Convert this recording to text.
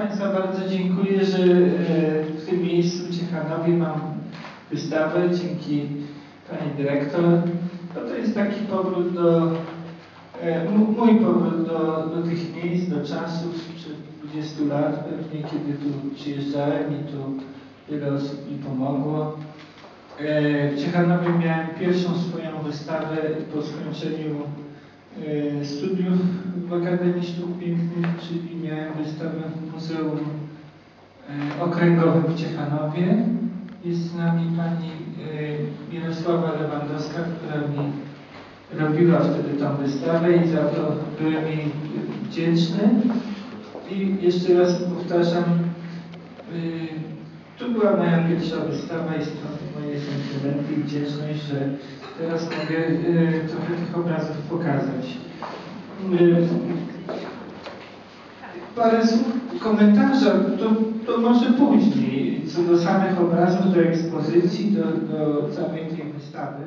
Państwa, bardzo dziękuję, że e, w tym miejscu w Ciechanowie mam wystawę dzięki Pani Dyrektor. No to jest taki powrót do, e, mój powrót do, do tych miejsc, do czasów sprzed 20 lat pewnie, kiedy tu przyjeżdżałem i tu wiele osób mi pomogło. E, W Ciechanowie miałem pierwszą swoją wystawę po skończeniu studiów Akademii Sztuk Pięknych, czyli wystawę w Muzeum e, Okręgowym w Ciechanowie. Jest z nami pani e, Mirosława Lewandowska, która mi robiła wtedy tą wystawę i za to byłem jej wdzięczny. I jeszcze raz powtarzam, y, tu była moja pierwsza wystawa i stąd moje sentymenty i wdzięczność, że teraz mogę trochę tych obrazów pokazać. Y, Parę słów komentarza, to, to może później, co do samych obrazów, do ekspozycji, do, do całej tej wystawy.